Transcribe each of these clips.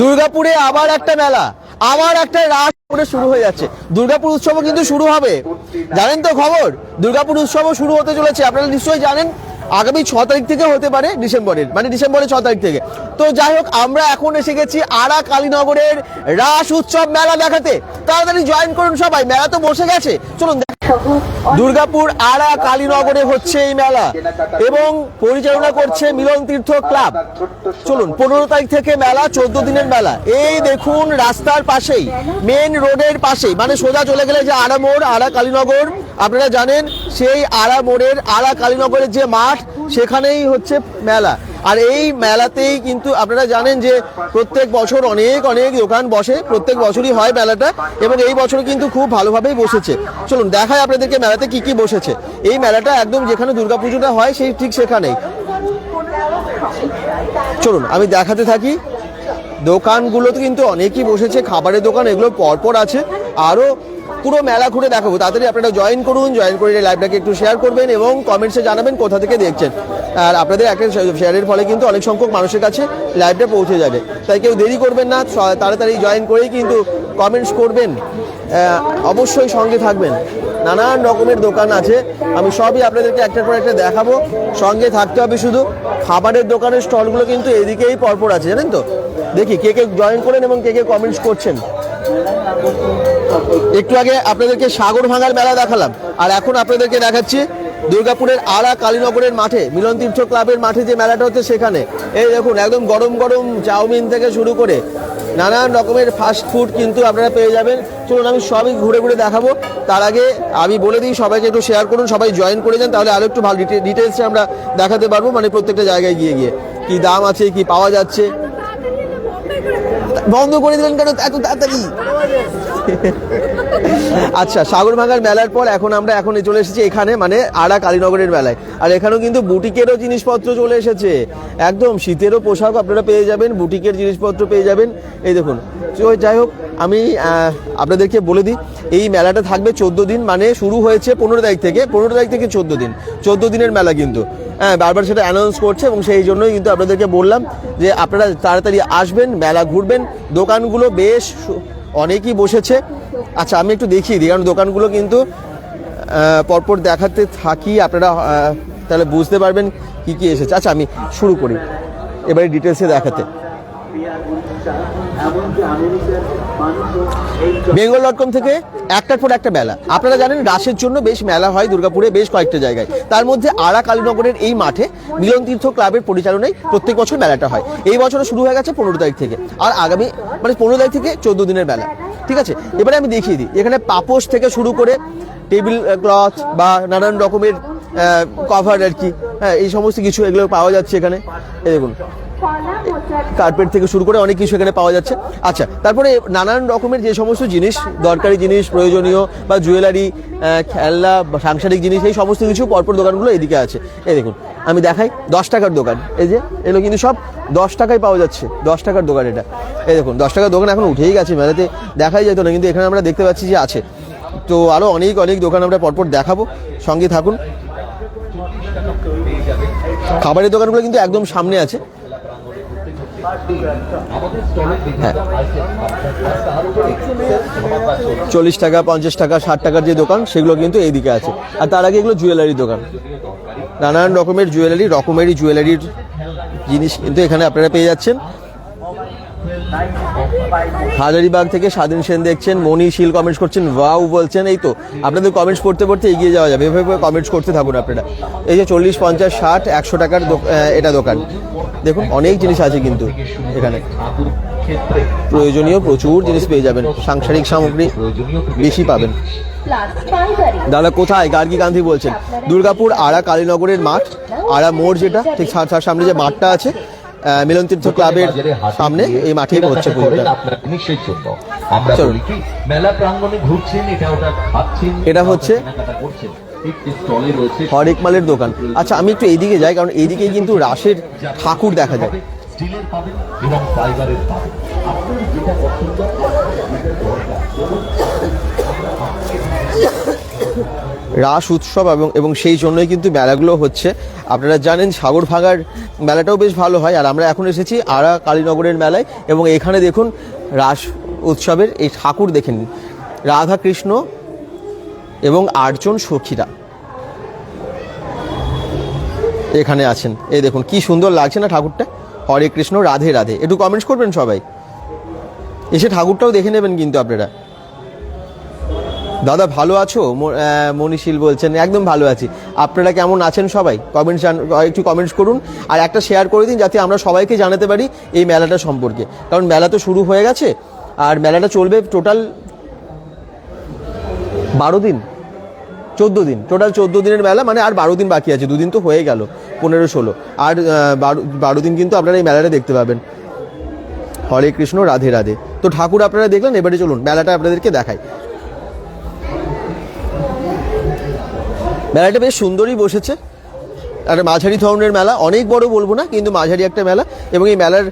দুর্গাপুরে আবার একটা মেলা। আবার একটা রাস শুরু হয়ে যাচ্ছে। দুর্গাপুর উৎসবও কিন্তু শুরু হবে। জানেন তো খবর? দুর্গাপুর উৎসবও শুরু হতে চলেছে। আপনারা নিশ্চয়ই জানেন, আগামী ছ তারিখ থেকে হতে পারে ডিসেম্বরের। মানে ডিসেম্বরের ছ তারিখ থেকে। তো যাই হোক, আমরা এখন এসে গেছি আরা কালীনগরের রাস উৎসব মেলা দেখাতে। তাড়াতাড়ি জয়েন করুন সবাই। মেলা তো বসে গেছে। চলুন দুর্গাপুর আরা কালীনগরে হচ্ছে এই মেলা এবং পরিচালনা করছে মিলন তীর্থ ক্লাব। চলুন, পনেরো তারিখ থেকে মেলা, চোদ্দ দিনের মেলা। এই দেখুন রাস্তার পাশেই মেন রোডের পাশেই মানে সোজা চলে গেলে যে আরা মোড়, আরা কালীনগর, আপনারা জানেন সেই আরা মোড়ের, আরা কালীনগরের যে মাঠ, সেখানেই হচ্ছে মেলা। আর এই মেলাতেই কিন্তু আপনারা জানেন যে প্রত্যেক বছর অনেক অনেক দোকান বসে, প্রত্যেক বছরই হয় মেলাটা এবং এই বছর কিন্তু খুব ভালোভাবেই বসেছে। চলুন দেখায় আপনাদেরকে মেলাতে কি কি বসেছে। এই মেলাটা একদম যেখানে দুর্গাপুজোটা হয় সেই ঠিক সেখানেই। চলুন, আমি দেখাতে থাকি। দোকানগুলোতে কিন্তু অনেকই বসেছে, খাবারের দোকান এগুলো পরপর আছে। আরও পুরো মেলা ঘুরে দেখাবো। তাড়াতাড়ি আপনারা জয়েন করুন জয়েন করে লাইভটাকে একটু শেয়ার করবেন এবং কমেন্টসে জানাবেন কোথা থেকে দেখছেন। আর আপনাদের একটা শেয়ারের ফলে কিন্তু অনেক সংখ্যক মানুষের কাছে লাইভটা পৌঁছে যাবে। তাই কেউ দেরি করবেন না তাড়াতাড়ি জয়েন করেই কিন্তু কমেন্টস করবেন। অবশ্যই সঙ্গে থাকবেন। নানান রকমের দোকান আছে। আমি সবই আপনাদেরকে একটার পর একটা দেখাবো। সঙ্গে থাকতে হবে শুধু। খাবারের দোকানের স্টলগুলো কিন্তু এদিকেই পরপর আছে, জানেন তো? দেখি কে কে জয়েন করেন এবং কে কে কমেন্টস করছেন। একটু আগে আপনাদেরকে সাগর ভাঙার মেলা দেখালাম, আর এখন আপনাদেরকে দেখাচ্ছি দুর্গাপুরের আড়া কালীনগরের মাঠে, মিলন তীর্থ ক্লাবের মাঠে যে মেলাটা হচ্ছে সেখানে। এই দেখুন, একদম গরম গরম চাউমিন থেকে শুরু করে নানান রকমের ফাস্ট ফুড কিন্তু আপনারা পেয়ে যাবেন। চলুন, আমি সবই ঘুরে ঘুরে দেখাবো। তার আগে আমি বলে দিই, সবাইকে একটু শেয়ার করুন, সবাই জয়েন করে যান, তাহলে আরও একটু ভালো ডিটেলসে আমরা দেখাতে পারব মানে প্রত্যেকটা জায়গায় গিয়ে গিয়ে। কি দাম আছে, কি পাওয়া যাচ্ছে? বন্ধ করে দিলেন কেন? এত তাড়াতাড়ি। আচ্ছা সাগর ভাঙার মেলার পর এখন আমরা এখন চলে এসেছি এখানে মানে আড়া কালীনগরের মেলায়। আর এখানেও কিন্তু বুটিকেরও জিনিসপত্র চলে এসেছে। একদম শীতেরও পোশাক আপনারা পেয়ে যাবেন, বুটিকের জিনিসপত্র পেয়ে যাবেন। এই দেখুন যাই হোক, আমি আপনাদেরকে বলে দিই, এই মেলাটা থাকবে চোদ্দ দিন মানে শুরু হয়েছে পনেরো তারিখ থেকে, পনেরো তারিখ থেকে চোদ্দ দিন। চোদ্দ দিনের মেলা কিন্তু। হ্যাঁ বারবার সেটা অ্যানাউন্স করছে এবং সেই জন্যই কিন্তু আপনাদেরকে বললাম যে আপনারা তাড়াতাড়ি আসবেন, মেলা ঘুরবেন, দোকানগুলো বেশ অনেকই বসেছে। আচ্ছা আমি একটু দেখি দিই কারণ দোকানগুলো কিন্তু পরপর দেখাতে থাকি, আপনারা তাহলে বুঝতে পারবেন কি কি এসেছে। আচ্ছা আমি শুরু করি। এবারে ডিটেলসে দেখাতে। বেঙ্গল ডট কম থেকে একটার পর একটা মেলা। আপনারা জানেন রাসের জন্য বেশ মেলা হয় দুর্গাপুরে, বেশ কয়েকটা জায়গায়। তার মধ্যে আড়া কালীনগরের এই মাঠে মিলন তীর্থ ক্লাবের পরিচালনায় প্রত্যেক বছর মেলাটা হয়। এই বছরও শুরু হয়ে গেছে পনেরো তারিখ থেকে। আর আগামী মানে পনেরো তারিখ থেকে চোদ্দ দিনের মেলা। ঠিক আছে? এবারে আমি দেখিয়ে দিই। এখানে পাপোশ থেকে শুরু করে টেবিল ক্লথ বা নানান রকমের কভার আর কি হ্যাঁ এই সমস্ত কিছু এগুলো পাওয়া যাচ্ছে এখানে। দেখুন। কার্পেট থেকে শুরু করে অনেক কিছু এখানে পাওয়া যাচ্ছে। আচ্ছা তারপরে নানান রকমের যে সমস্ত জিনিস, দরকারি জিনিস, প্রয়োজনীয় বা জুয়েলারি খেলনা সাংসারিক জিনিস, এই সমস্ত কিছু পরপর দোকানগুলো এদিকে আছে। এই দেখুন, আমি দেখাই, দশ টাকার দোকান। এই যে এগুলো কিন্তু সব দশ টাকায় পাওয়া যাচ্ছে, দশ টাকার দোকান এটা। এই দেখুন, দশ টাকার দোকান এখন উঠেই গেছে, মেলাতে দেখাই যেত না, কিন্তু এখানে আমরা দেখতে পাচ্ছি যে আছে। তো আরও অনেক অনেক দোকান আমরা পরপর দেখাবো, সঙ্গে থাকুন। খাবারের দোকানগুলো কিন্তু একদম সামনে আছে। চল্লিশ টাকা, পঞ্চাশ টাকা, ষাট টাকার যে দোকান, সেগুলো কিন্তু এইদিকে আছে। আর তার আগে এগুলো জুয়েলারি দোকান। নানান রকমের জুয়েলারি, রকমেরই জুয়েলারির জিনিস কিন্তু এখানে আপনারা পেয়ে যাচ্ছেন। হাজারিবাগ থেকে স্বাধীন সেন দেখছেন মনি শীল কমেন্টস করছেন, ওয়াও বলছেন, এই তো আপনাদের কমেন্টস পড়তে পড়তে এগিয়ে যাওয়া যাবে। এভাবে কমেন্টস করতে থাকুন আপনারা। এই যে চল্লিশ, পঞ্চাশ, ষাট, একশো টাকার এটা দোকান। দেখুন, অনেক জিনিস আছে কিন্তু এখানে। প্রয়োজনীয় প্রচুর জিনিস পেয়ে যাবেন। সাংসারিক সামগ্রী বেশি পাবেন। দাদা, কোথায়? গার্গী গান্ধী বলছেন, দুর্গাপুর আড়া কালীনগরের মাঠ আড়া মোড় যেটা, ঠিক সামনে যে মাঠটা আছে মিলন তীর্থ ক্লাবের সামনে এই মাঠেই হচ্ছে এটা হচ্ছে হরেক মালের দোকান। আচ্ছা আমি একটু এইদিকে যাই কারণ এইদিকেই কিন্তু রাসের ঠাকুর দেখা যায়। স্টিলের পাবেন এবং ফাইবারের পাবেন। আপনার যেটা পছন্দ রাস উৎসব এবং এবং সেই জন্যই কিন্তু মেলাগুলো হচ্ছে। আপনারা জানেন সাগর ভাঙার মেলাটাও বেশ ভালো হয়। আর আমরা এখন এসেছি আরা কালীনগরের মেলায় এবং এখানে দেখুন রাস উৎসবের এই ঠাকুর দেখেন। রাধা কৃষ্ণ এবং আটজন সখীরা এখানে আছেন। এই দেখুন কি সুন্দর লাগছে না ঠাকুরটা? হরে কৃষ্ণ, রাধে রাধে। একটু কমেন্টস করবেন সবাই? এসে ঠাকুরটাও দেখে নেবেন কিন্তু আপনারা। দাদা ভালো আছো? মনীষীল বলছেন, একদম ভালো আছি। আপনারা কেমন আছেন সবাই? কমেন্টস একটু কমেন্টস করুন। আর একটা শেয়ার করে দিন, যাতে আমরা সবাইকে জানাতে পারি এই মেলাটা সম্পর্কে। কারণ মেলা তো শুরু হয়ে গেছে, আর মেলাটা চলবে টোটাল বারো দিন, চোদ্দ দিন। টোটাল চোদ্দ দিনের মেলা মানে আর বারো দিন বাকি আছে, দুদিন তো হয়ে গেল, পনেরো, ষোলো। আর বারো বারো দিন কিন্তু আপনারা এই মেলাটা দেখতে পাবেন। হরে কৃষ্ণ, রাধে রাধে। তো ঠাকুর আপনারা দেখলেন, এবারে চলুন, মেলাটা আপনাদেরকে দেখায় মেলাটা বেশ সুন্দরই বসেছে। একটা মাঝারি ধরনের মেলা, অনেক বড় বলব না, কিন্তু মাঝারি একটা মেলা। এবং এই মেলার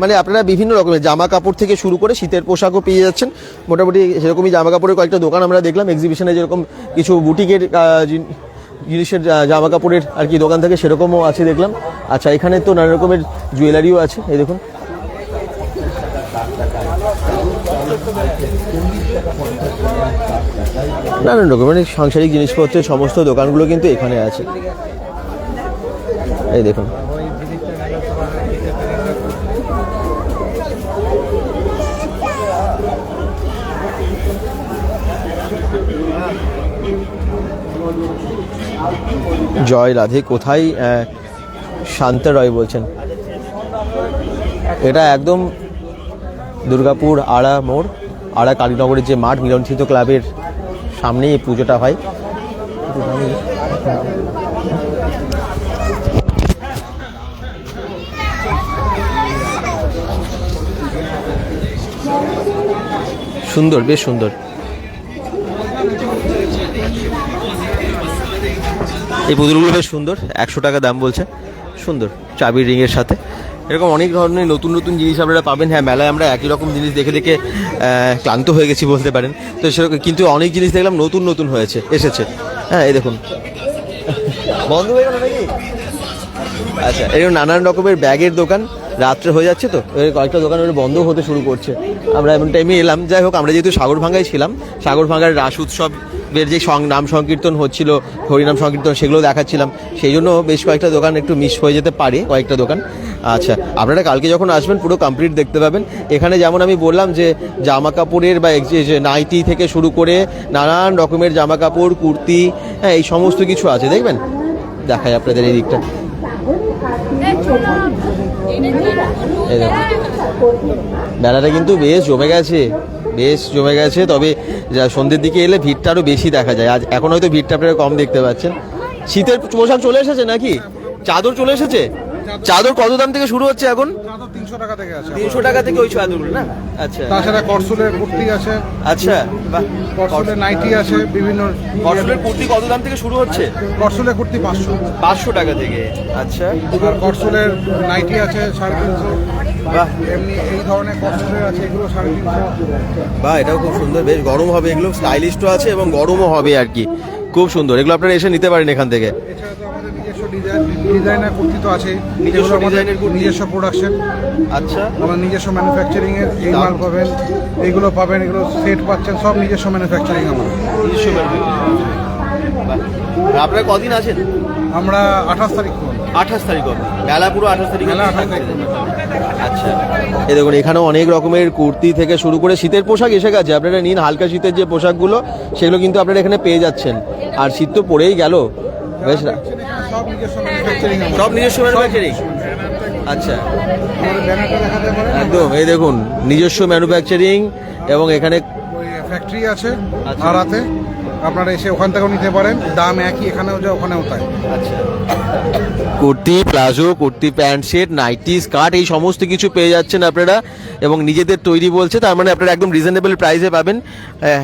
মানে আপনারা বিভিন্ন রকমের জামা কাপড় থেকে শুরু করে শীতের পোশাকও পেয়ে যাচ্ছেন। মোটামুটি সেরকমই জামা কাপড়ের কয়েকটা দোকান আমরা দেখলাম এক্সিবিশনে যেরকম কিছু বুটিকের জিনিসের জামা কাপড়ের আর কি দোকান থাকে সেরকমও আছে দেখলাম। আচ্ছা এখানে তো নানা রকমের জুয়েলারিও আছে, এই দেখুন। নানান রকমের সাংসারিক জিনিসপত্রের সমস্ত দোকানগুলো কিন্তু এখানে আছে। এই দেখুন। জয় রাধে, কোথায় শান্তা রয় বলছেন? এটা একদম দুর্গাপুর আড়া মোড়। আড়া কালীনগরের যে মাঠ মিলনস্থিত ক্লাবের সামনেই এই পুজোটা হয়। সুন্দর, বেশ সুন্দর। এই পুতুলগুলো বেশ সুন্দর, একশো টাকা দাম বলছে। সুন্দর, চাবির রিংয়ের সাথে। এরকম অনেক ধরনের নতুন নতুন জিনিস আপনারা পাবেন। হ্যাঁ মেলায় আমরা একই রকম জিনিস দেখে দেখে ক্লান্ত হয়ে গেছি বলতে পারেন। তো সেরকম কিন্তু অনেক জিনিস দেখলাম নতুন নতুন হয়েছে, এসেছে। হ্যাঁ এই দেখুন। বন্ধ হয়ে গেল নাকি? আচ্ছা এরকম নানান রকমের ব্যাগের দোকান রাত্রে হয়ে যাচ্ছে তো। এর কয়েকটা দোকান বন্ধ হতে শুরু করছে। আমরা এমন টাইমে এলাম। যাই হোক, আমরা যেহেতু সাগরভাঙ্গায় ছিলাম, সাগরভাঙ্গার রাস উৎসবের যে সং- নাম সংকীর্তন হচ্ছিল, হরিনাম সংকীর্তন, সেগুলো দেখাচ্ছিলাম। সেই জন্য বেশ কয়েকটা দোকান একটু মিস হয়ে যেতে পারে, কয়েকটা দোকান। আচ্ছা আপনারা কালকে যখন আসবেন, পুরো কমপ্লিট দেখতে পাবেন। এখানে যেমন আমি বললাম যে জামা কাপড়ের বা নাইটি থেকে শুরু করে নানান রকমের জামা কাপড় কুর্তি হ্যাঁ এই সমস্ত কিছু আছে, দেখবেন? দেখাই আপনাদের এই দিকটা। মেলাটা কিন্তু বেশ জমে গেছে, বেশ জমে গেছে, তবে যা সন্ধ্যের দিকে এলে ভিড়টা আরও বেশি দেখা যায়। আজ এখন হয়তো ভিড়টা আপনারা কম দেখতে পাচ্ছেন। শীতের পোশাক চলে এসেছে নাকি? চাদর চলে এসেছে? চাদর কত দাম থেকে শুরু হচ্ছে এখন? চাদর তিনশো টাকা থেকে আছে। তিনশো টাকা থেকে ওই চাদরগুলো না? আচ্ছা। তাছাড়া করসুলের কুর্তি আছে। আচ্ছা করসুলের নাইটি আছে বিভিন্ন কটনের কুর্তি কত দাম থেকে শুরু হচ্ছে? করসুলের কুর্তি পাঁচশো। পাঁচশো টাকা থেকে আচ্ছা। আর করসুলের নাইটি আছে সাড়ে তিনশো। বাহ। এমনি এই ধরনের করসুলের আছে এগুলো সাড়ে তিনশো। বা এটাও খুব সুন্দর বেশ গরম হবে এগুলো স্টাইলিশও আছে এবং গরমও হবে আর কি। খুব সুন্দর এগুলো আপনারা এসে নিতে পারেন এখান থেকে। ডিজাইনার কুর্তি তো আছে নিজস্ব ডিজাইনের কুর্তি? নিজস্ব প্রোডাকশন আচ্ছা। আমার নিজস্ব ম্যানুফ্যাকচারিং এর এই মাল পাবেন এইগুলো পাবেন এগুলো সেট পাচ্ছেন সব নিজস্ব ম্যানুফ্যাকচারিং আমার নিজস্ব। আপনারা কদিন আছেন? আমরা আঠাশ তারিখ আঠাশ তারিখ অবধি। মেলা পুরো আঠাশ তারিখ? মেলা 28 তারিখ আচ্ছা। এই দেখুন এখানেও অনেক রকমের কুর্তি থেকে শুরু করে শীতের পোশাক এসে গেছে। আপনারা নিন হালকা শীতের যে পোশাকগুলো সেগুলো কিন্তু আপনারা এখানে পেয়ে যাচ্ছেন। আর শীত তো পড়েই গেল। বেশ না- সব নিজস্ব ম্যানুফ্যাকচারিং ম্যানুফ্যাকচারিং আচ্ছা। একদম এই দেখুন নিজস্ব ম্যানুফ্যাকচারিং এবং এখানে ফ্যাক্টরি আছে ভাড়াতে। আড়াতে আপনারা এসে ওখান থেকেও নিতে পারেন। দাম একই এখানেও যায় ওখানেও তাই। আচ্ছা। Kurti palazzo kurti pant set nightie skirt এই সমস্ত কিছু পেয়ে যাচ্ছেন আপনারা এবং নিজেদের তৈরি বলছে তার মানে আপনারা একদম রিজনেবল প্রাইসে পাবেন।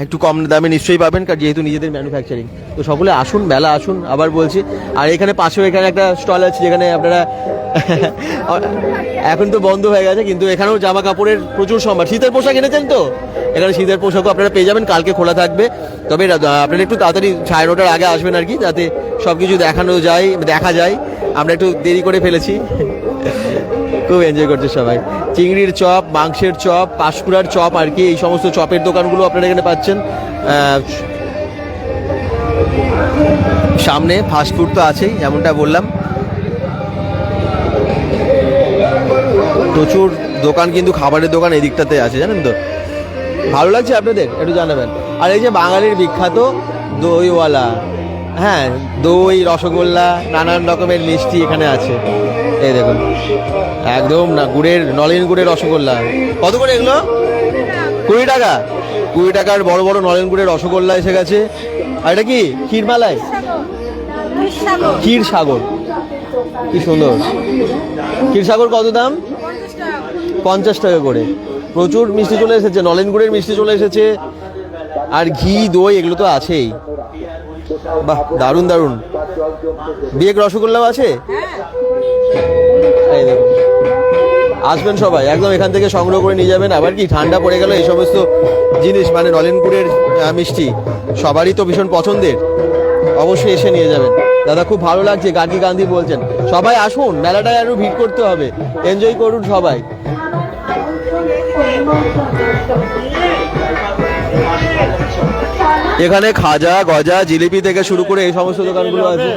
একটু কম দামে নিশ্চয়ই পাবেন কারণ যেহেতু নিজেদের ম্যানুফ্যাকচারিং তো সকলে আসুন মেলা আসুন আবার বলছি আর এখানে পাশেও এখানে একটা স্টল আছে যেখানে আপনারা এখন তো বন্ধ হয়ে গেছে কিন্তু এখানেও জামা কাপড়ের প্রচুর সম্ভার। শীতের পোশাক এনেছেন তো? এখানে শীতের পোশাকও আপনারা পেয়ে যাবেন কালকে খোলা থাকবে। তবে আপনারা একটু তাড়াতাড়ি সাড়ে নটার আগে আসবেন আর কি, যাতে সব কিছু দেখানো যায়, দেখা যায়। আমরা একটু দেরি করে ফেলেছি। খুব এনজয় করছে সবাই। চিংড়ির চপ, মাংসের চপ, পাঁশকুড়ার চপ আর কি, এই সমস্ত চপের দোকানগুলো আপনারা এখানে পাচ্ছেন। সামনে ফাস্টফুড তো আছেই, যেমনটা বললাম। প্রচুর দোকান কিন্তু খাবারের দোকান এই দিকটাতে আছে, জানেন তো? ভালো লাগছে আপনাদের? একটু জানাবেন। আর এই যে বাঙালির বিখ্যাত দইওয়ালা হ্যাঁ দই রসগোল্লা নানান রকমের মিষ্টি এখানে আছে। এই দেখুন একদম না গুড়ের নলেন গুড়ের রসগোল্লা। কত করে এগুলো? কুড়ি টাকা। কুড়ি টাকার বড় বড় নলেন গুড়ের রসগোল্লা এসে গেছে। আর এটা কি? ক্ষীরমালাই ক্ষীর সাগর কি সুন্দর। ক্ষীর সাগর কত দাম? পঞ্চাশ টাকা করে। প্রচুর মিষ্টি চলে এসেছে নলেন গুড়ের মিষ্টি চলে এসেছে। আর ঘি, দই, এগুলো তো আছেই। বাহ, দারুণ দারুণ। বিয়েক রসগোল্লাও আছে? দেখুন আসবেন সবাই, একদম এখান থেকে সংগ্রহ করে নিয়ে যাবেন। আবার কি, ঠান্ডা পড়ে গেল এই সমস্ত জিনিস মানে নলেনপুরের মিষ্টি। সবারই তো ভীষণ পছন্দের। অবশ্যই এসে নিয়ে যাবেন। দাদা, খুব ভালো লাগছে গার্গী গান্ধী বলছেন। সবাই আসুন, মেলাটায় আরও ভিড় করতে হবে। এনজয় করুন সবাই। এখানে খাজা, গজা, জিলিপি থেকে শুরু করে এই সমস্ত দোকানগুলো আছে।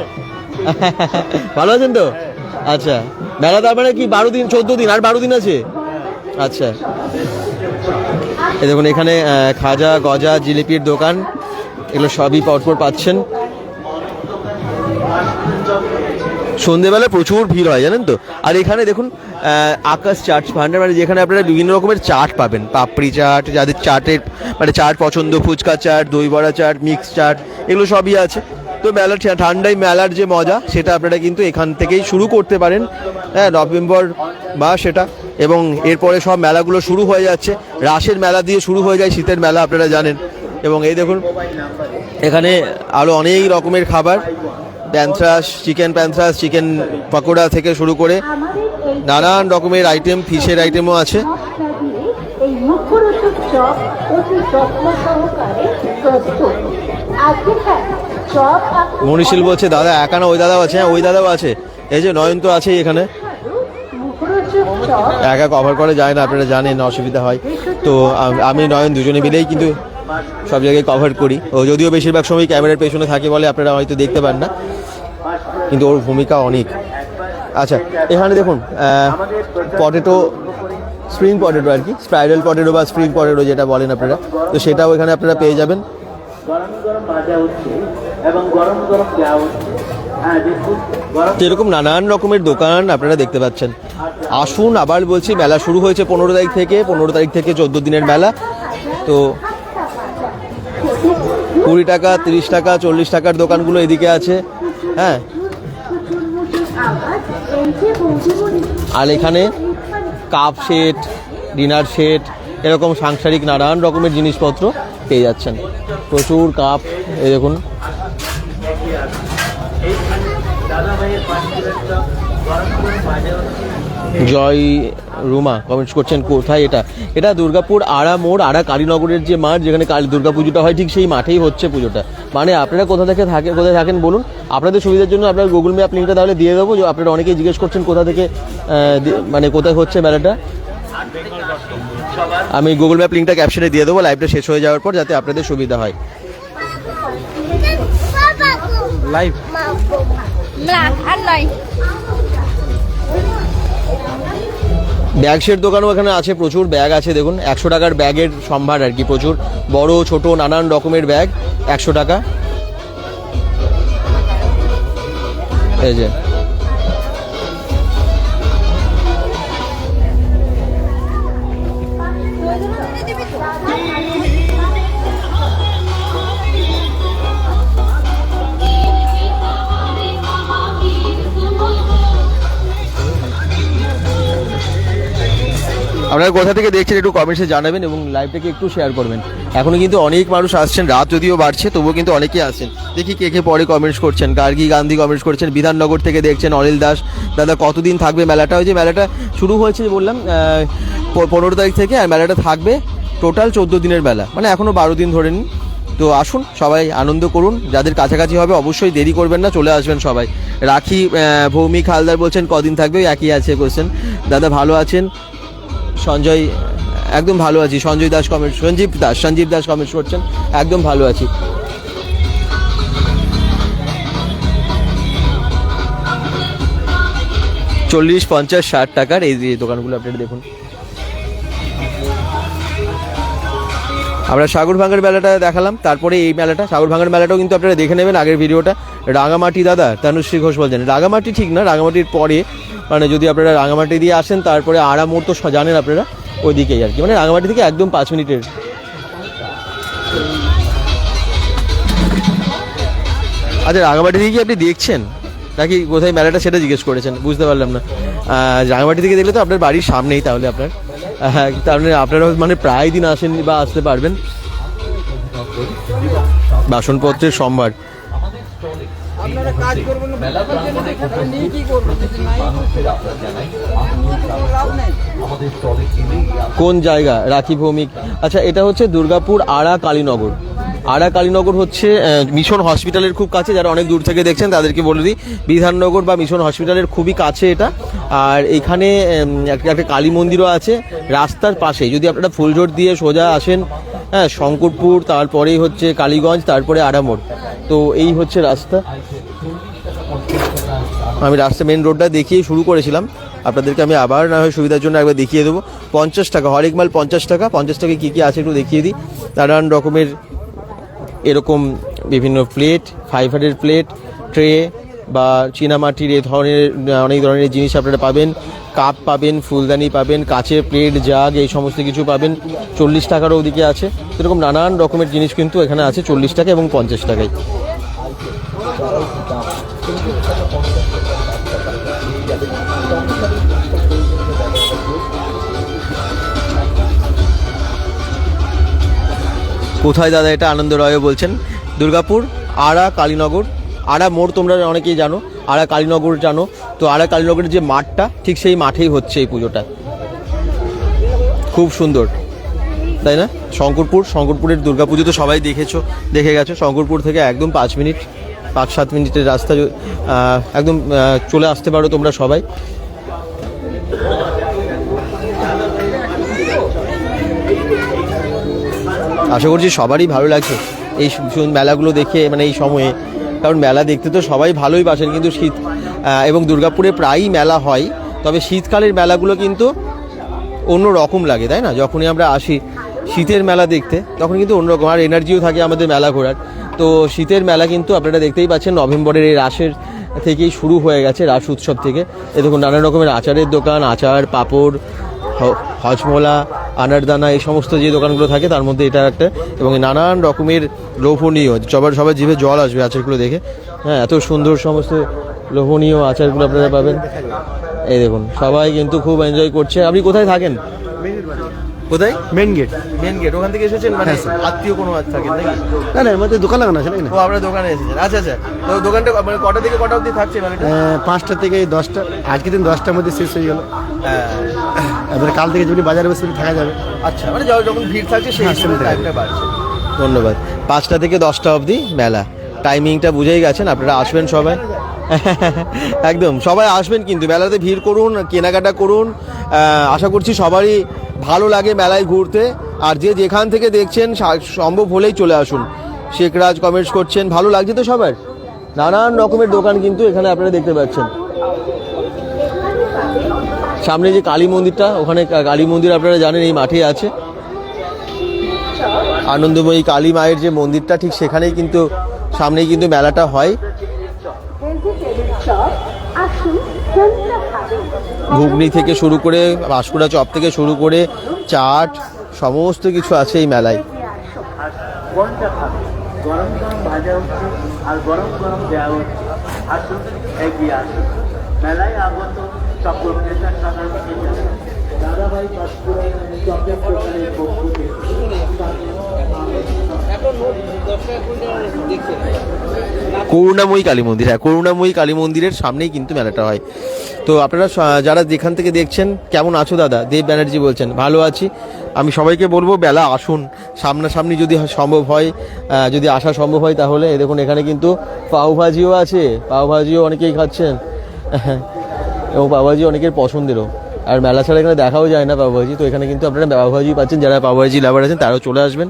ভালো আছেন তো? আচ্ছা। মেলা তার মানে কি বারো দিন, চোদ্দ দিন, আর বারো দিন আছে? আচ্ছা। এই দেখুন, এখানে খাজা, গজা, জিলিপির দোকান, এগুলো সবই পরপর পাচ্ছেন। সন্ধেবেলা প্রচুর ভিড় হয়, জানেন তো? আর এখানে দেখুন আকাশ চাট ভান্ডার মানে যেখানে আপনারা বিভিন্ন রকমের চাট পাবেন। পাপড়ি চাট, যাদের চাটের মানে চাট পছন্দ, ফুচকা চাট দই বড়া চাট মিক্স চাট, এগুলো সবই আছে। তো মেলার ঠান্ডায় মেলার যে মজা, সেটা আপনারা কিন্তু এখান থেকেই শুরু করতে পারেন। হ্যাঁ নভেম্বর বা সেটা। এবং এরপরে সব মেলাগুলো শুরু হয়ে যাচ্ছে। রাসের মেলা দিয়ে শুরু হয়ে যায়, শীতের মেলা, আপনারা জানেন। এবং এই দেখুন, এখানে আরও অনেক রকমের খাবার। প্যান্থ্রাস, চিকেন প্যান্থ্রাস, চিকেন পকোড়া থেকে শুরু করে নানান রকমের আইটেম ফিশের আইটেমও আছে। মনীষীল বলছে, দাদা, একা না, ওই দাদাও আছে হ্যাঁ ওই দাদাও আছে। এই যে নয়ন তো আছেই এখানে। একা কভার করে যায় না, আপনারা জানেন, অসুবিধা হয়। তো আমি নয়ন দুজনে মিলেই কিন্তু সব জায়গায় কভার করি। ও যদিও বেশিরভাগ সময় ক্যামেরার পেছনে থাকে বলে আপনারা হয়তো দেখতে পান না। কিন্তু ওর ভূমিকা অনেক। আচ্ছা এখানে দেখুন পটেটো স্প্রিং পটেটো আর কি স্পাইরাল পটেটো বা স্প্রিং পটেটো যেটা বলেন আপনারা, তো সেটাও এখানে আপনারা পেয়ে যাবেন। এরকম নানান রকমের দোকান আপনারা দেখতে পাচ্ছেন। আসুন, আবার বলছি, মেলা শুরু হয়েছে পনেরো তারিখ থেকে, পনেরো তারিখ থেকে চোদ্দ দিনের মেলা। তো কুড়ি টাকা, তিরিশ টাকা, চল্লিশ টাকার দোকানগুলো এদিকে আছে। হ্যাঁ আর এখানে কাপ সেট ডিনার সেট এরকম সাংসারিক নানান রকমের জিনিসপত্র পেয়ে যাচ্ছেন। প্রচুর কাপ এই দেখুন। জয় রুমা কমেন্টস করছেন কোথায় এটা? এটা দুর্গাপুর আড়া মোড় আড়া কালীনগরের যে মাঠ যেখানে কালী দুর্গা পুজোটা হয় ঠিক সেই মাঠেই হচ্ছে পুজোটা। মানে আপনারা কোথা থেকে থাকে কোথায় থাকেন বলুন? আপনাদের সুবিধার জন্য আপনার গুগল ম্যাপ লিঙ্কটা তাহলে দিয়ে দেবো যে আপনারা অনেকেই জিজ্ঞেস করছেন কোথা থেকে মানে কোথায় হচ্ছে মেলাটা। আমি গুগল ম্যাপ লিঙ্কটা ক্যাপশনে দিয়ে দেবো লাইভটা শেষ হয়ে যাওয়ার পর যাতে আপনাদের সুবিধা হয়। লাইভ না আর নয়। ব্যাগ সেট দোকানও এখানে আছে প্রচুর, ব্যাগ আছে দেখুন, একশো টাকার ব্যাগের সম্ভার আর কি প্রচুর, বড়, ছোট, নানান রকমের ব্যাগ, একশো টাকা। এই যে আপনারা কোথা থেকে দেখছেন একটু কমেন্টসে জানাবেন এবং লাইভটাকে একটু শেয়ার করবেন। এখনও কিন্তু অনেক মানুষ আসছেন, রাত যদিও বাড়ছে, তবুও কিন্তু অনেকেই আসছেন। দেখি কে কে পরে কমেন্টস করছেন। গার্গী গান্ধী কমেন্টস করছেন, বিধাননগর থেকে দেখছেন, অনিল দাস। দাদা, কতদিন থাকবে মেলাটা? ওই যে মেলাটা শুরু হয়েছে বললাম পনেরো তারিখ থেকে, আর মেলাটা থাকবে টোটাল চোদ্দ দিনের মেলা। মানে এখনও বারো দিন ধরে নিন তো আসুন, সবাই আনন্দ করুন। যাদের কাছাকাছি হবে, অবশ্যই দেরি করবেন না, চলে আসবেন সবাই। রাখি ভৌমিক হালদার বলছেন, কদিন থাকবে? একই আছে কোশ্চেন দাদা, ভালো আছেন? সঞ্জয়, একদম ভালো আছি। সঞ্জয় দাস কমেন্ট সঞ্জীব দাস সঞ্জীব দাস কমেন্টস করছেন, একদম ভালো আছি। চল্লিশ, পঞ্চাশ, ষাট টাকার এই যে দোকানগুলো আপনারা দেখুন। আমরা সাগর ভাঙার মেলাটা দেখালাম, তারপরে এই মেলাটা, সাগর ভাঙার মেলাটাও কিন্তু আপনারা দেখে নেবেন আগের ভিডিওটা। রাঙামাটি দাদা, তানুশ্রী ঘোষ বলছেন, রাঙামাটি ঠিক না, রাঙামাটির পরে মানে যদি আপনারা রাঙামাটি দিয়ে আসেন, তারপরে আড়া মোড় তো জানেন আপনারা, ওইদিকেই আর কি। মানে রাঙামাটি থেকে একদম পাঁচ মিনিটের। আচ্ছা রাঙামাটি থেকে কি আপনি দেখছেন? নাকি কোথায় মেলাটা সেটা জিজ্ঞেস করেছেন? বুঝতে পারলাম না। রাঙামাটি থেকে দেখলে তো আপনার বাড়ির সামনেই তাহলে আপনার। হ্যাঁ আপনারা মানে প্রায় দিন আসেন বা আসতে পারবেন। বাসনপত্রের সম্ভার। মেলা প্রাঙ্গণে মানুষের আপনার জানাই আমাদের স্টলে কিনে কোন জায়গা? রাখি ভৌমিক। আচ্ছা এটা হচ্ছে দুর্গাপুর আড়া কালীনগর। আড়া কালীনগর হচ্ছে মিশন হসপিটালের খুব কাছে। যারা অনেক দূর থেকে দেখছেন তাদেরকে বলে দিই। বিধাননগর বা মিশন হসপিটালের খুবই কাছে এটা। আর এখানে একটা একটা কালী মন্দিরও আছে রাস্তার পাশে যদি আপনারা ফুলঝোর দিয়ে সোজা আসেন হ্যাঁ শঙ্করপুর তারপরেই হচ্ছে কালীগঞ্জ তারপরে আড়ামোড় তো এই হচ্ছে রাস্তা। আমি রাস্তা মেন রোডটা দেখিয়ে শুরু করেছিলাম। আপনাদেরকে আমি আবার না হয় সুবিধার জন্য একবার দেখিয়ে দেবো। পঞ্চাশ টাকা, হরেক মাল পঞ্চাশ টাকা। পঞ্চাশ টাকায় কী কী আছে একটু দেখিয়ে দিই। নানান রকমের এরকম বিভিন্ন প্লেট ফাইবারের প্লেট ট্রে বা চীনামাটির এ ধরনের অনেক ধরনের জিনিস আপনারা পাবেন। কাপ পাবেন, ফুলদানি পাবেন, কাচের প্লেট, জাগ, এই সমস্ত কিছু পাবেন। চল্লিশ টাকারও ওদিকে আছে। এরকম নানান রকমের জিনিস কিন্তু এখানে আছে, চল্লিশ টাকা এবং পঞ্চাশ টাকায়। কোথায় দাদা এটা আনন্দ রয় বলছেন? দুর্গাপুর আড়া কালীনগর। আড়া মোড় তোমরা অনেকেই জানো, আড়া কালীনগর জানো, তো আড়া কালীনগরের যে মাঠটা, ঠিক সেই মাঠেই হচ্ছে এই পুজোটা। খুব সুন্দর। তাই না? শঙ্করপুর, শঙ্করপুরের দুর্গাপুজো তো সবাই দেখেছ, দেখে গেছো। শঙ্করপুর থেকে একদম পাঁচ মিনিট, পাঁচ, সাত মিনিটের রাস্তা একদম চলে আসতে পারো তোমরা সবাই। আশা করছি সবারই ভালো লাগছে। এই মেলাগুলো দেখে মানে এই সময়ে কারণ মেলা দেখতে তো সবাই ভালোই বাসেন, কিন্তু শীত এবং দুর্গাপুরে প্রায়ই মেলা হয়। তবে শীতকালের মেলাগুলো কিন্তু অন্য রকম লাগে, তাই না? যখনই আমরা আসি শীতের মেলা দেখতে, তখন কিন্তু অন্যরকম, আর এনার্জিও থাকে আমাদের মেলা ঘোরার। তো শীতের মেলা কিন্তু আপনারা দেখতেই পাচ্ছেন, নভেম্বরের এই রাসের থেকেই শুরু হয়ে গেছে, রাস উৎসব থেকে। এ দেখুন নানা রকমের আচারের দোকান, আচার, পাঁপড় হজমোলা আনারদানা এই সমস্ত যে দোকানগুলো থাকে তার মধ্যে এটা একটা। এবং নানান রকমের লোভনীয় সবার সবার জিভে জল আসবে আচারগুলো দেখে। হ্যাঁ এত সুন্দর সমস্ত লোভনীয় আচারগুলো আপনারা পাবেন। এই দেখুন সবাই কিন্তু খুব এনজয় করছে। আপনি কোথায় থাকেন? কোথায়? মেন গেট মেন গেট ওখান থেকে এসেছেন? মানে আত্মীয় কোনো আজ থাকেন নাকি? না না আমাদের দোকান লাগানো আছে নাকি? ও আপনার দোকানে এসেছেন। আচ্ছা আচ্ছা। তো দোকানটা মানে কটা থেকে কটা অবধি থাকছে? মানে পাঁচটা থেকে দশটা আজকে দিন দশটার মধ্যে শেষ হয়ে গেল। হ্যাঁ এবারে কাল থেকে যদি বাজারে বসে থাকা যাবে। আচ্ছা মানে যখন যখন ভিড় থাকছে সেই হ্যাঁ, হিসেবে টাইমটা বাড়ছে। ধন্যবাদ। পাঁচটা থেকে দশটা অবধি মেলা। টাইমিংটা বুঝেই গেছেন আপনারা আসবেন সবাই। একদম সবাই আসবেন কিন্তু মেলাতে ভিড় করুন কেনাকাটা করুন। আশা করছি সবারই ভালো লাগে মেলায় ঘুরতে। আর যে যেখান থেকে দেখছেন সম্ভব হলেই চলে আসুন। শেখরাজ কমেন্টস করছেন ভালো লাগছে তো সবার? নানান রকমের দোকান কিন্তু এখানে আপনারা দেখতে পাচ্ছেন। সামনে যে কালী মন্দিরটা, ওখানে কালী মন্দির আপনারা জানেন, এই মাঠে আছে। আনন্দময়ী কালী মায়ের যে মন্দিরটা, ঠিক সেখানেই কিন্তু, সামনেই কিন্তু মেলাটা হয়। ঘুগনি থেকে শুরু করে, বাঁশকুড়া চপ থেকে শুরু করে, চাট, সমস্ত কিছু আছে এই মেলায়। মেলায় আগত করুণাময়ী কালী মন্দির হ্যাঁ করুণাময়ী কালী মন্দিরের সামনেই কিন্তু মেলাটা হয়। তো আপনারা যারা যেখান থেকে দেখছেন, কেমন আছো দাদা? দেব ব্যানার্জি বলছেন, ভালো আছি। আমি সবাইকে বলব, বেলা, আসুন। সামনাসামনি যদি সম্ভব হয় যদি আসা সম্ভব হয় তাহলে দেখুন, এখানে কিন্তু পাও ভাজিও আছে। পাও ভাজিও অনেকেই খাচ্ছেন। এবং পাওভাজি অনেকের পছন্দেরও। আর মেলা ছাড়া এখানে দেখাও যায় না পাওভাজি তো এখানে কিন্তু আপনারা পাওভাজি পাচ্ছেন, যারা পাওভাজি লাভার আছেন, তারাও চলে আসবেন।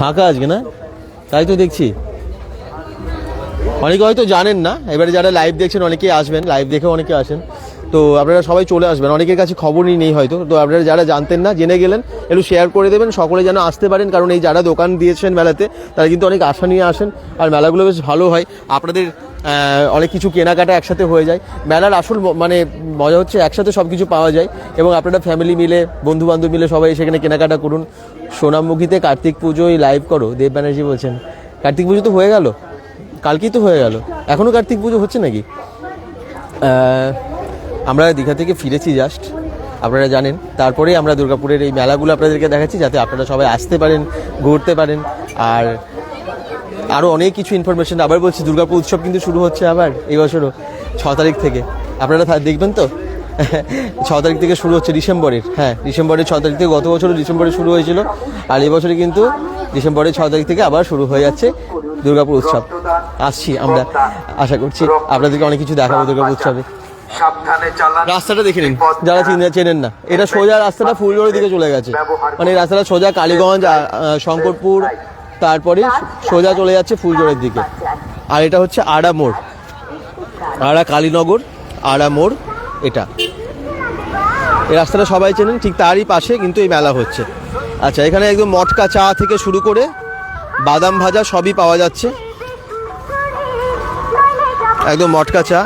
ফাঁকা আজকে, না? তাই তো দেখছি। অনেকে হয়তো জানেন না, এবারে যারা লাইভ দেখছেন, অনেকেই আসবেন লাইভ দেখেও অনেকে আসেন। তো আপনারা সবাই চলে আসবেন। অনেকের কাছে খবরই নেই হয়তো। তো আপনারা যারা জানতেন না, জেনে গেলেন, একটু শেয়ার করে দেবেন, সকলে যেন আসতে পারেন। কারণ এই যারা দোকান দিয়েছেন মেলাতে, তারা কিন্তু অনেক আশা নিয়ে আসেন। আর মেলাগুলো বেশ ভালো হয়। আপনাদের অনেক কিছু কেনাকাটা একসাথে হয়ে যায়। মেলার আসল মানে মজা হচ্ছে একসাথে সব কিছু পাওয়া যায়। এবং আপনারা ফ্যামিলি মিলে বন্ধু বান্ধব মিলে সবাই সেখানে কেনাকাটা করুন। সোনামুখীতে কার্তিক পুজোয় লাইভ করো। দেব ব্যানার্জি বলছেন, কার্তিক পুজো তো হয়ে গেল? কালকেই তো হয়ে গেল। এখনও কার্তিক পুজো হচ্ছে নাকি? আমরা দীঘা থেকে ফিরেছি জাস্ট আপনারা জানেন। তারপরেই আমরা দুর্গাপুরের এই মেলাগুলো আপনাদেরকে দেখাচ্ছি, যাতে আপনারা সবাই আসতে পারেন, ঘুরতে পারেন। আর আরও অনেক কিছু ইনফরমেশন আবার বলছি, দুর্গাপুর উৎসব কিন্তু শুরু হচ্ছে আবার এই বছরও, ছ তারিখ থেকে। আপনারা দেখবেন তো? ছ তারিখ থেকে শুরু হচ্ছে ডিসেম্বরের হ্যাঁ ডিসেম্বরের ছ তারিখ থেকে গত বছরও ডিসেম্বরে শুরু হয়েছিল, আর এবছরে কিন্তু ডিসেম্বরের ছ তারিখ থেকে আবার শুরু হয়ে যাচ্ছে দুর্গাপুর উৎসব। আসছি আমরা, আশা করছি আপনাদেরকে অনেক কিছু দেখাবো দুর্গাপুর উৎসবে। রাস্তাটা দেখে নিন। যারা চিনে চেনেন না। এটা সোজা রাস্তাটা ফুলবাড়ির দিকে চলে গেছে। মানে এই রাস্তাটা সোজা কালীগঞ্জ শঙ্করপুর তারপরে সোজা চলে যাচ্ছে ফুলজোড়ের দিকে। আর এটা হচ্ছে আড়া মোড়। আড়া কালীনগর আড়া মোড় এটা। এই রাস্তাটা সবাই চেনেন ঠিক তারই পাশে কিন্তু এই মেলা হচ্ছে। আচ্ছা এখানে একদম মটকা চা থেকে শুরু করে বাদাম ভাজা সবই পাওয়া যাচ্ছে। একদম মটকা চা।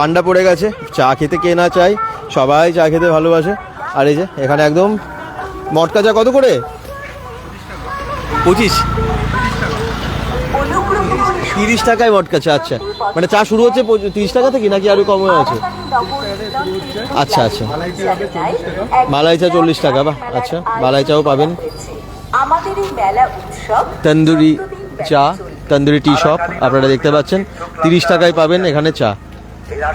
ঠান্ডা পড়ে গেছে, চা খেতে কে না চাই সবাই চা খেতে ভালোবাসে। আর এই যে, এখানে একদম মটকা চা কত করে? পঁচিশ। তিরিশ টাকায় মটকা চা আচ্ছা। মানে চা শুরু হচ্ছে তিরিশ টাকা থেকে নাকি আরও কমে আছে? আচ্ছা আচ্ছা। মালাই চা চল্লিশ টাকা বা আচ্ছা। মালাই চাও পাবেন। তন্দুরি চা, তন্দুরি টি শপ, আপনারা দেখতে পাচ্ছেন। তিরিশ টাকায় পাবেন এখানে চা।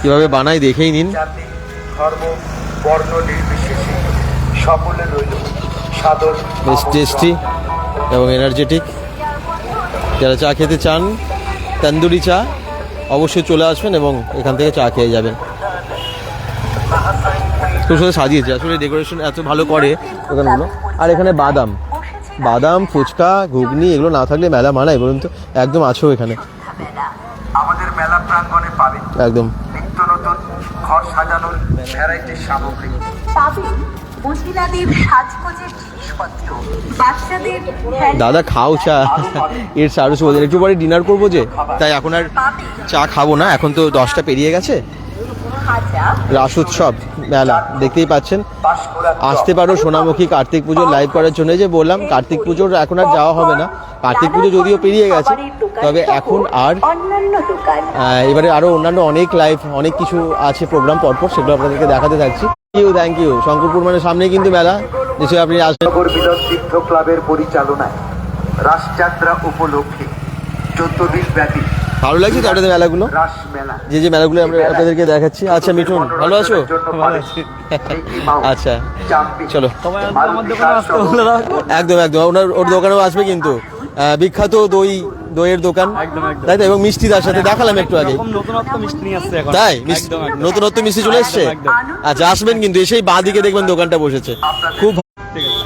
কীভাবে বানাই দেখেই নিন। ধর্ম বর্ণ নির্বিশেষে সকলে রইল। সাদর বেশ টেস্টি এবং এনার্জেটিক যারা চা খেতে চান তন্দুরি চা অবশ্যই চলে আসবেন এবং এখান থেকে চা খেয়ে যাবেন। খুব সুন্দর সাজিয়েছে। আসলে ডেকোরেশন এত ভালো করে দোকানগুলো আর এখানে বাদাম। বাদাম ফুচকা ঘুগনি এগুলো না থাকলে মেলা মানায় বলুন তো? একদম আছো এখানে। আমাদের মেলা প্রাঙ্গণে পাবেন। একদম। সামগ্রী। পাবেন মহিলাদের সাজগোজের জিনিসপত্র বাচ্চাদের দাদা খাও চা। এর সারস বলছেন একটু পরে ডিনার করব যে? তাই এখন আর চা খাব না এখন তো দশটা পেরিয়ে গেছে। রাস উৎসব মেলা, দেখতেই পাচ্ছেন। আসতে পারো সোনামুখী কার্তিক পুজো লাইভ করার জন্য। যে বললাম, কার্তিক পুজোর এখন আর যাওয়া হবে না। কার্তিক পুজো যদিও পেরিয়ে গেছে, তবে এখন আর এবারে আরও অন্যান্য অনেক লাইভ অনেক কিছু আছে প্রোগ্রাম পরপর, সেগুলো আপনাদেরকে দেখাতে থাকছি। ইউ থ্যাংক ইউ শঙ্করপুর মানে সামনেই কিন্তু মেলা। নিশ্চয়ই আপনি আসবেন। ক্লাবের পরিচালনায় রাসযাত্রা উপলক্ষে চোদ্দ দিন ব্যাপী। ভালো লাগছে তো আপনাদের মেলাগুলো? যে যে মেলাগুলো আমরা আপনাদেরকে দেখাচ্ছি। আচ্ছা মিঠুন ভালো আছো? আচ্ছা চলো। একদম একদম। ওনার ওর দোকানেও আসবে কিন্তু। বিখ্যাত দই দইয়ের দোকান। তাই তো? এবং মিষ্টি তার সাথে। দেখালাম একটু আগে। তাই? নতুনত্ব মিষ্টি চলে এসছে? আচ্ছা আসবেন কিন্তু। এসেই বাঁ দিকে দেখবেন দোকানটা বসেছে। খুব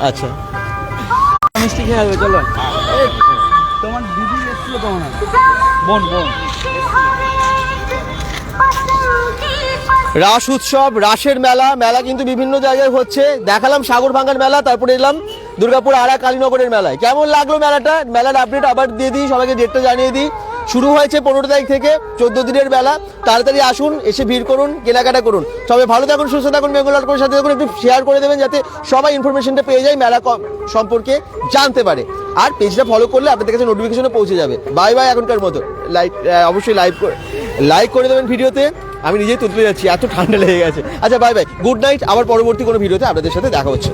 আচ্ছা। মিষ্টি খেয়ে চলো। তোমার দিদি এসেছিল বোন বোন। রাস উৎসব রাসের মেলা মেলা কিন্তু বিভিন্ন জায়গায় হচ্ছে। দেখালাম সাগর ভাঙ্গার মেলা তারপরে এলাম দুর্গাপুর আড়া কালীনগরের মেলায়। কেমন লাগল মেলাটা? মেলার আপডেট আবার দিয়ে দিই সবাইকে ডেটটা জানিয়ে দিই। শুরু হয়েছে পনেরো তারিখ থেকে চোদ্দ দিনের বেলা। তাড়াতাড়ি আসুন, এসে ভিড় করুন, কেনাকাটা করুন। সবাই ভালো থাকুন, সুস্থ থাকুন বেঙ্গল করে সাথে থাকুন, একটু শেয়ার করে দেবেন যাতে সবাই ইনফরমেশনটা পেয়ে যায়, মেলা সম্পর্কে জানতে পারে। আর পেজটা ফলো করলে আপনাদের কাছে নোটিফিকেশনে পৌঁছে যাবে। বাই বাই এখনকার মতো। লাইক অবশ্যই লাইভ লাইক করে দেবেন ভিডিওতে। আমি নিজেই তুলতে যাচ্ছি, এত ঠান্ডা লেগে গেছে। আচ্ছা বাই বাই গুড নাইট আবার পরবর্তী কোনো ভিডিওতে আপনাদের সাথে দেখা হচ্ছে।